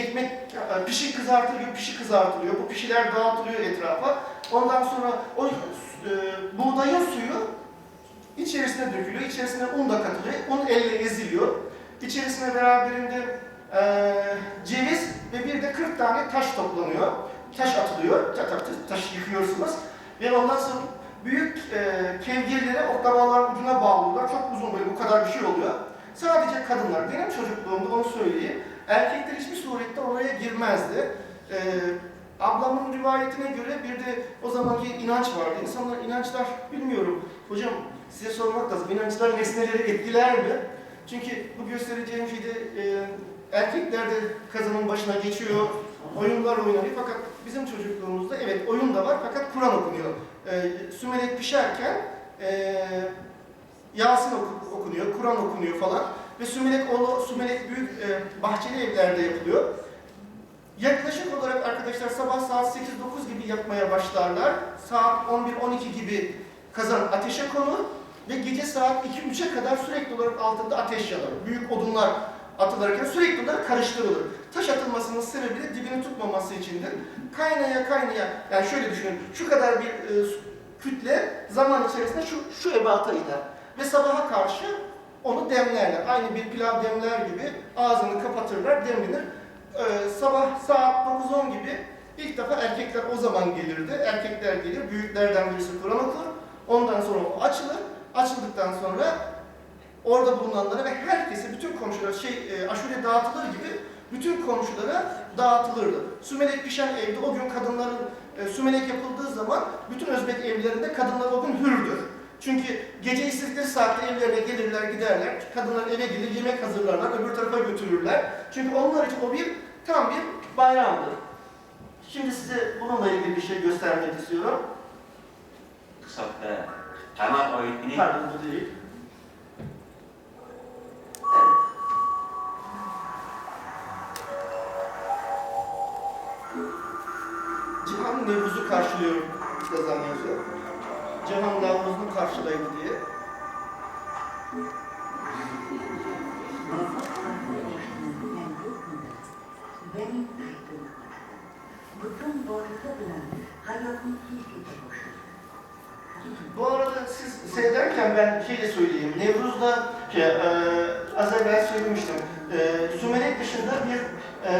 ekmek, e, pişi kızartılıyor, pişi kızartılıyor. Bu pişiler dağıtılıyor etrafa. Ondan sonra o e, buğdayın suyu içerisine dökülüyor. İçerisine un da katılıyor. Un elle eziliyor. İçerisine beraberinde e, ceviz ve bir de 40 tane taş toplanıyor. Taş atılıyor. Ta, ta, ta- taş yıkıyorsunuz. Ve ondan sonra büyük e, kevgirlere oklavaların ucuna bağlıyorlar. Çok uzun böyle bu kadar bir şey oluyor. Sadece kadınlar. Benim çocukluğumda onu söyleyeyim. Erkekler hiçbir surette oraya girmezdi. E, ablamın rivayetine göre bir de o zamanki inanç vardı. İnsanlar inançlar bilmiyorum. Hocam size sormak lazım. İnançlar nesneleri etkiler mi? Çünkü bu göstereceğim şeyde e, erkekler de kazanın başına geçiyor, oyunlar oynanıyor. Fakat bizim çocukluğumuzda evet oyun da var fakat Kur'an okunuyor. E, sümelek pişerken e, Yasin oku- okunuyor, Kur'an okunuyor falan. Ve sümelek, o, sümelek büyük e, bahçeli evlerde yapılıyor. Yaklaşık olarak arkadaşlar sabah saat 8-9 gibi yapmaya başlarlar. Saat 11-12 gibi kazan ateşe konur ve gece saat 2-3'e kadar sürekli olarak altında ateş yanar. Büyük odunlar atılırken sürekli olarak karıştırılır. Taş atılmasının sebebi de dibini tutmaması içindir. Kaynaya kaynaya, yani şöyle düşünün, şu kadar bir e, kütle zaman içerisinde şu, şu ebata iner. Ve sabaha karşı onu demlerler. Aynı bir pilav demler gibi ağzını kapatırlar, demlenir. Ee, sabah saat 9-10 gibi ilk defa erkekler o zaman gelirdi. Erkekler gelir, büyüklerden birisi Kur'an okur. Ondan sonra o açılır. Açıldıktan sonra orada bulunanlara ve herkese, bütün komşulara şey e, aşure dağıtılır gibi bütün komşulara dağıtılırdı. Sümelek pişen evde o gün kadınların e, sümelek yapıldığı zaman bütün Özbek evlerinde kadınlar o gün hürdür. Çünkü gece istedikleri saatte evlerine gelirler, giderler. Kadınlar eve gelir, yemek hazırlarlar, öbür tarafa götürürler. Çünkü onlar için o bir tam bir bayramdır. Şimdi size bununla ilgili bir şey göstermek istiyorum. Kısaltı. Tamam o ini. Pardon bu değil. Söyleyeyim. Nevruz'da şey, e, az evvel söylemiştim. E, Sümelek dışında bir e,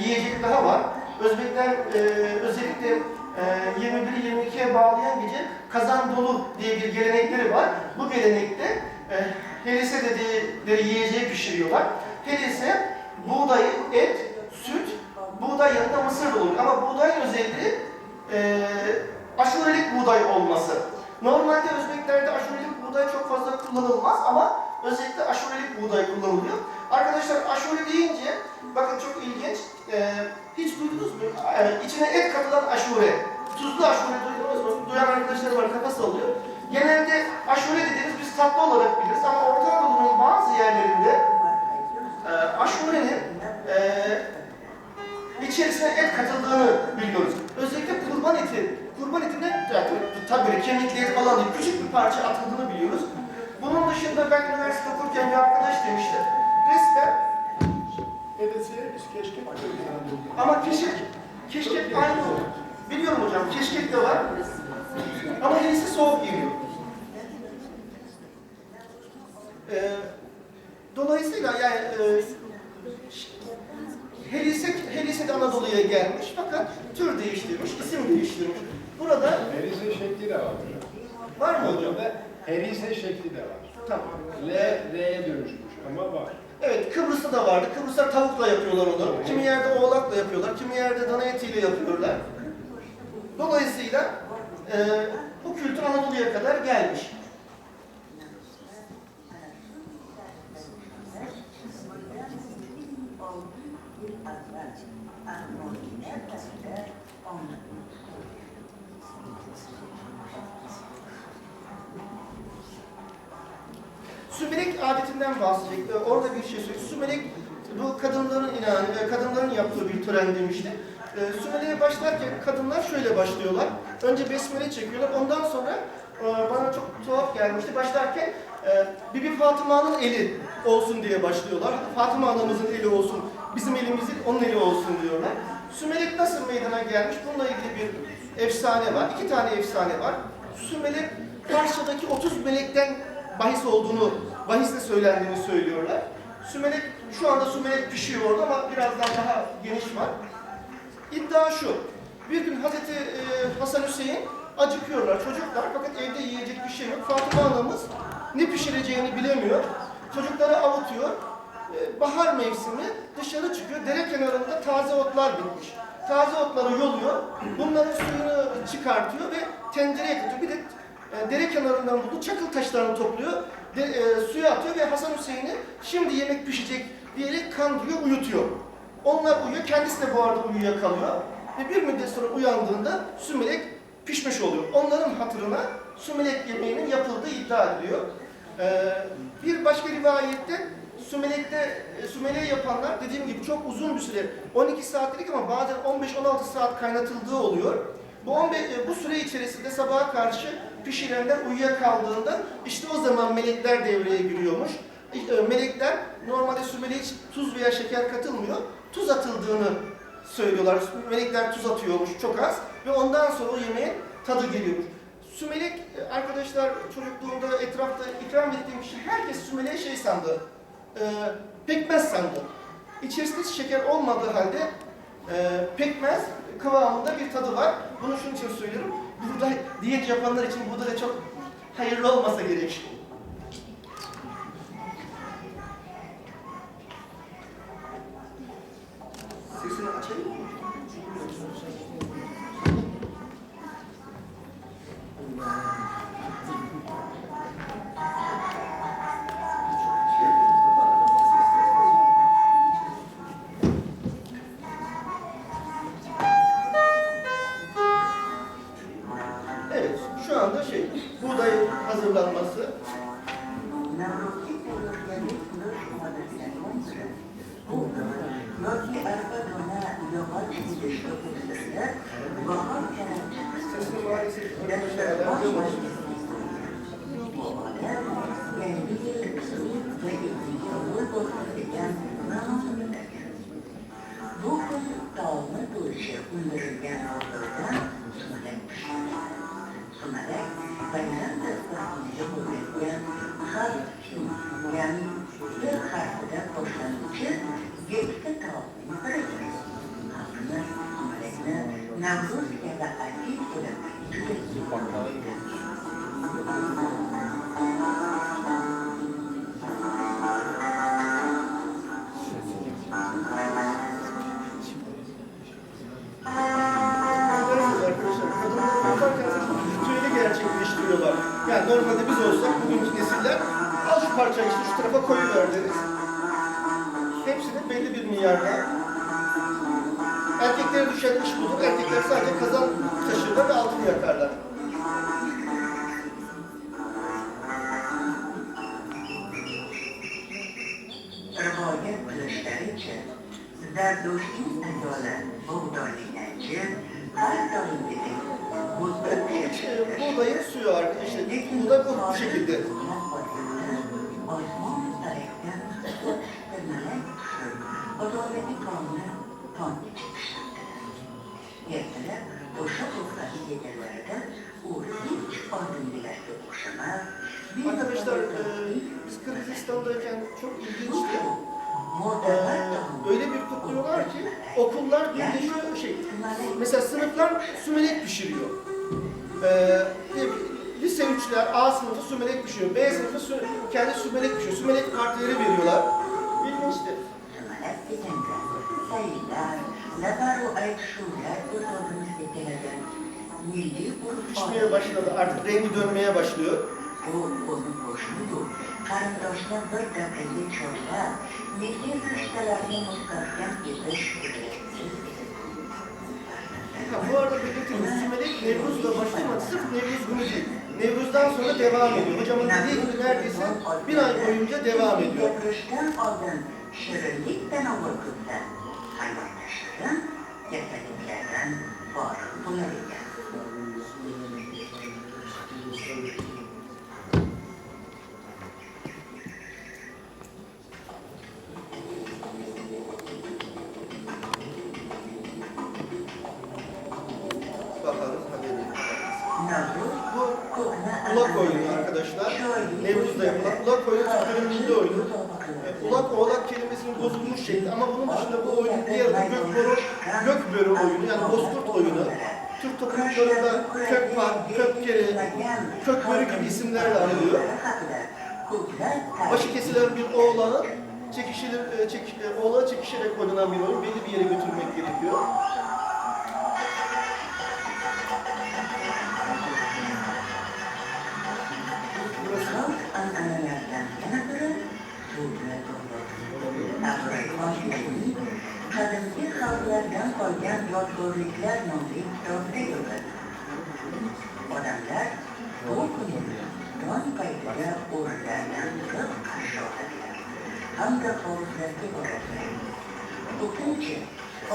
yiyecek daha var. Özbekler e, özellikle e, 21-22'ye bağlayan gece kazan dolu diye bir gelenekleri var. Bu gelenekte e, helise dedikleri yiyeceği pişiriyorlar. Helise buğdayı, et, süt, buğday yanında mısır da olur. Ama buğdayın özelliği e, aşurelik buğday olması. Normalde Özbeklerde aşurelik buğday çok fazla kullanılmaz ama özellikle aşurelik buğday kullanılıyor. Arkadaşlar aşure deyince bakın çok ilginç. e, hiç duydunuz mu? E, içine et katılan aşure. Tuzlu aşure duydunuz mu? Duyan arkadaşlar var kafa sallıyor. Genelde aşure dediğimiz biz tatlı olarak biliriz ama Orta Anadolu'nun bazı yerlerinde e, aşurenin e, içerisine et katıldığını biliyoruz. Özellikle kurban eti, kurban etinde yani tabii et falan değil, küçük bir parça atıldığını biliyoruz. Bunun dışında ben üniversite okurken bir arkadaş demişti, resmen Edesi keşke ama keşkek, keşkek aynı olur. Biliyorum hocam, keşkek de var ama yenisi soğuk geliyor. Ee, dolayısıyla yani e, Helise, Helise de Anadolu'ya gelmiş fakat tür değiştirmiş, isim değiştirmiş. Burada Herise şekli de var hocam. var mı hocam? Da herise şekli de var. Tamam. L, L'ye dönüşmüş ama var. Evet, Kıbrıs'ta da vardı. Kıbrıs'ta tavukla yapıyorlar onu. Kimi yerde oğlakla yapıyorlar, kimi yerde dana etiyle yapıyorlar. Dolayısıyla e, bu kültür Anadolu'ya kadar gelmiş. Sümelek adetinden bahsedecek. Ee, Orada bir şey söyleyeyim. Sümelek bu kadınların inanı, e, kadınların yaptığı bir tören demişti. Ee, Sümeleğe başlarken kadınlar şöyle başlıyorlar. Önce besmele çekiyorlar. Ondan sonra e, bana çok tuhaf gelmişti. Başlarken e, Bibi Fatıma'nın eli olsun diye başlıyorlar. Fatıma anamızın eli olsun bizim elimizin onun eli olsun diyorlar. Sümelek nasıl meydana gelmiş? Bununla ilgili bir efsane var. İki tane efsane var. Sümelek Parçadaki 30 melekten bahis olduğunu, bahisle söylendiğini söylüyorlar. Sümelek, şu anda sümelek pişiyor orada ama birazdan daha geniş var. İddia şu, bir gün Hazreti e, Hasan Hüseyin acıkıyorlar çocuklar fakat evde yiyecek bir şey yok. Fatıma anamız ne pişireceğini bilemiyor. Çocukları avutuyor. E, bahar mevsimi dışarı çıkıyor. Dere kenarında taze otlar bitmiş. Taze otları yoluyor. Bunların suyunu çıkartıyor ve tencereye katıyor. Bir de e, dere kenarından bulduğu çakıl taşlarını topluyor. De, e, suya atıyor ve Hasan Hüseyin'i şimdi yemek pişecek diyerek kandırıyor, uyutuyor. Onlar uyuyor, kendisi de bu arada uyuyakalıyor. Ve bir müddet sonra uyandığında sümelek pişmiş oluyor. Onların hatırına sümelek yemeğinin yapıldığı iddia ediliyor. Ee, bir başka rivayette sümelekte e, sümeleği yapanlar dediğim gibi çok uzun bir süre 12 saatlik ama bazen 15-16 saat kaynatıldığı oluyor. Bu 15, e, bu süre içerisinde sabaha karşı pişirenler uyuyakaldığında işte o zaman melekler devreye giriyormuş. E, Melekler normalde sümeleğe hiç tuz veya şeker katılmıyor. Tuz atıldığını söylüyorlar. Melekler tuz atıyormuş çok az ve ondan sonra o yemeğin tadı geliyormuş. Sümelek e, arkadaşlar çocukluğumda etrafta ikram ettiğim kişi herkes sümeleği şey sandı. E, pekmez sandı. İçerisinde şeker olmadığı halde e, pekmez kıvamında bir tadı var. Bunu şunun için söylüyorum. Burada diyet yapanlar için bu da çok hayırlı olmasa gerek. Normalde biz olsak bugünkü nesiller al şu parçayı işte şu tarafa koyuver deriz. Hepsini belli bir milyarda. Erkeklere düşen iş budur. Erkekler sadece kazan bu şekilde Yerlere boşa toprağı gelirlerde uğrayıp adım bile yokuşuna Arkadaşlar e, biz Kırgızistan'dayken çok ilginçti. Ee, öyle bir kutluyorlar ki okullar birleşiyor şey. Mesela sınıflar sümelek pişiriyor. Ee, S3'ler A sınıfı sümelek düşüyor. B sınıfı sü kendi sümelek düşüyor. Sümelek kartları veriyorlar. İlginçti. Pişmeye başladı. Artık rengi dönmeye başlıyor. Bu onun bir dakika çorba. Milli rüştelerine mutlaka yetiş edilir. Ha, bu arada belirteyim. Sümelek Nevruz'la başlamadı. Sırf Nevruz günü değil. Nevruz'dan sonra devam ediyor. Hocamın dediği gibi neredeyse bir ay boyunca devam ediyor. Hayvanlaşırın, yeteneklerden var bulabilir. Ulak oyunu arkadaşlar. Nevruz'da yapılan ulak oyunu Türklerin milli oyunu. E, Ulak oğlak kelimesinin bozulmuş şekli ama bunun dışında bu oyunun diğer adı Gökbörü, Gökbörü oyunu yani Bozkurt oyunu. Türk topluluklarında Kökpak, Kökkeri, Kökbörü gibi isimlerle anılıyor. Başı kesilen bir oğlanın çekişilir, e, çek, e, oğlağı çekişerek oynanan bir oyun. Belli bir yere götürmek gerekiyor. Ko'rliklar nomli kitobda yozadi. Odamlar bu kuni tong paytida o'rinlaridan turib qarshi oladilar hamda hovuzlarga boradilar. Ko'pincha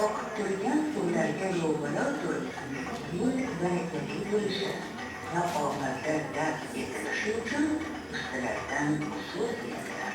oqib turgan suvlarga yo'g'ila turib yo'l barakali bo'lishi va omadda dard etilishi uchun ustilaridan so'z beradilar.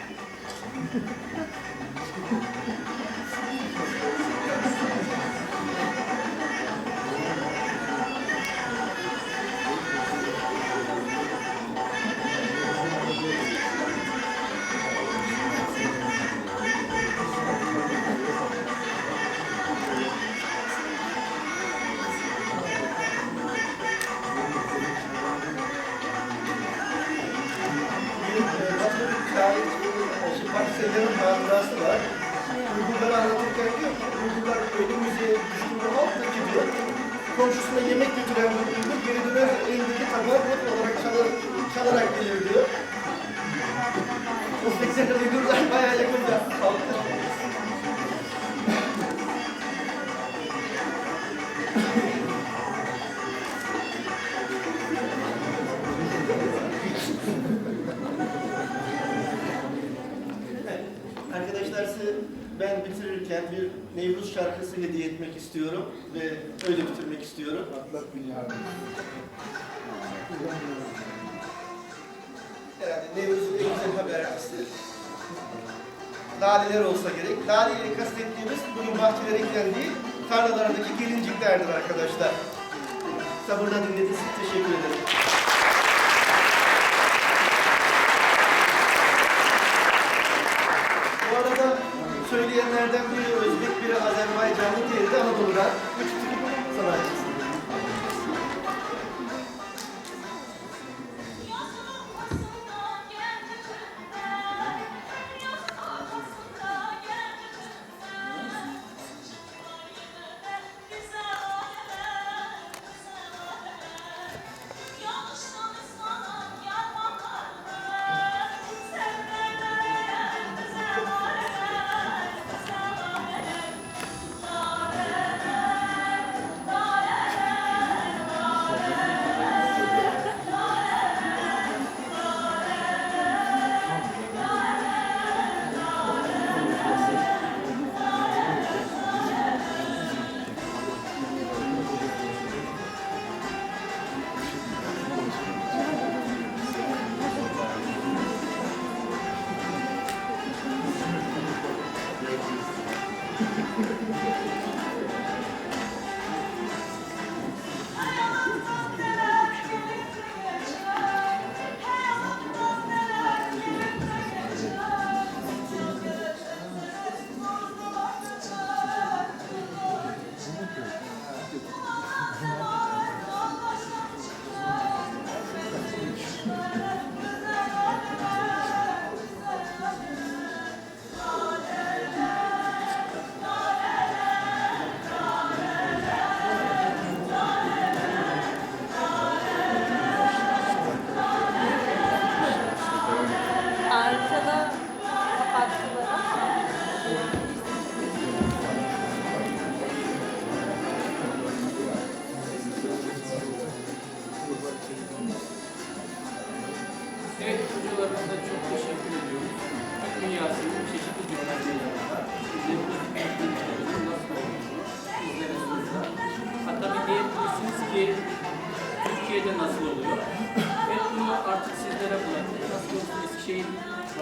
Komşusuna yemek götüren bir Uygur geri döner elindeki tabağı not olarak çalar, çalarak gelir diyor. Uzbekler Uygurlar bayağı yakın bir ben bitirirken bir Nevruz şarkısı hediye etmek istiyorum ve öyle bitirmek istiyorum. Atlat dünyayı. Herhalde Nevruz'un en güzel habercisi. Laleler olsa gerek. Lale ile kastettiğimiz bugün bahçelere eklen değil, tarlalardaki gelinciklerdir arkadaşlar. Sabırla dinlediğiniz için teşekkür ederim. Bu arada söyleyenlerden biri Özbek, biri Azerbaycanlı, diğeri de. Üç Türk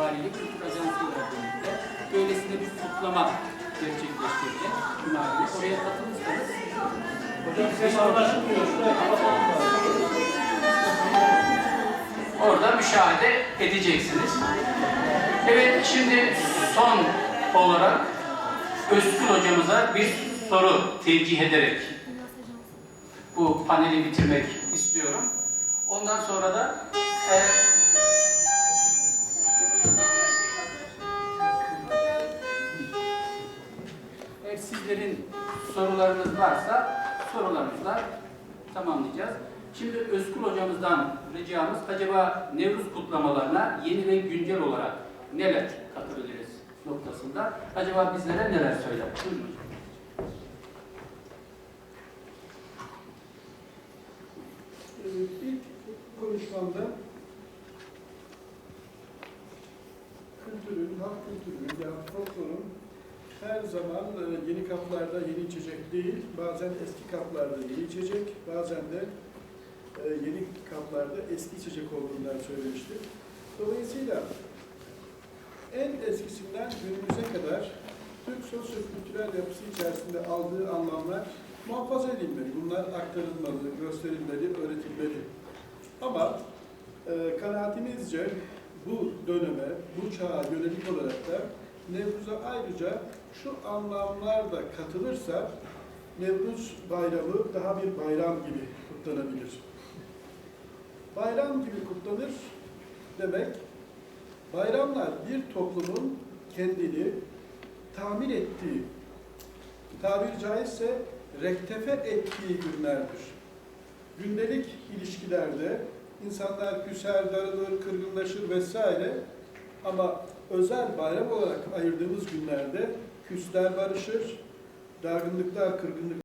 Valilik Kültür Ajansı ile birlikte böylesine bir kutlama gerçekleştirdi. Cumali. Oraya katılırsanız Hocam ses anlaşılmıyor. Şuraya kapatalım. orada müşahede edeceksiniz. Evet, şimdi son olarak Özgür hocamıza bir soru tevcih ederek bu paneli bitirmek istiyorum. Ondan sonra da e, eğer sizlerin sorularınız varsa sorularınızla tamamlayacağız. Şimdi Özgür hocamızdan ricamız acaba Nevruz kutlamalarına yeni ve güncel olarak neler katabiliriz noktasında acaba bizlere neler söyler? Buyurun hocam. Her zaman e, yeni kaplarda yeni içecek değil, bazen eski kaplarda yeni içecek, bazen de e, yeni kaplarda eski içecek olduğundan söylemiştim. Dolayısıyla en eskisinden günümüze kadar Türk sosyo-kültürel yapısı içerisinde aldığı anlamlar muhafaza edilmeli. Bunlar aktarılmalı, gösterilmeli, öğretilmeli. Ama e, kanaatimizce bu döneme, bu çağa yönelik olarak da Nevruz'a ayrıca şu anlamlar da katılırsa Nevruz bayramı daha bir bayram gibi kutlanabilir. Bayram gibi kutlanır demek, bayramlar bir toplumun kendini tamir ettiği, tabiri caizse rektefe ettiği günlerdir. Gündelik ilişkilerde insanlar küser, darılır, kırgınlaşır vesaire ama özel bayram olarak ayırdığımız günlerde küsler barışır, dargınlıklar, kırgınlıklar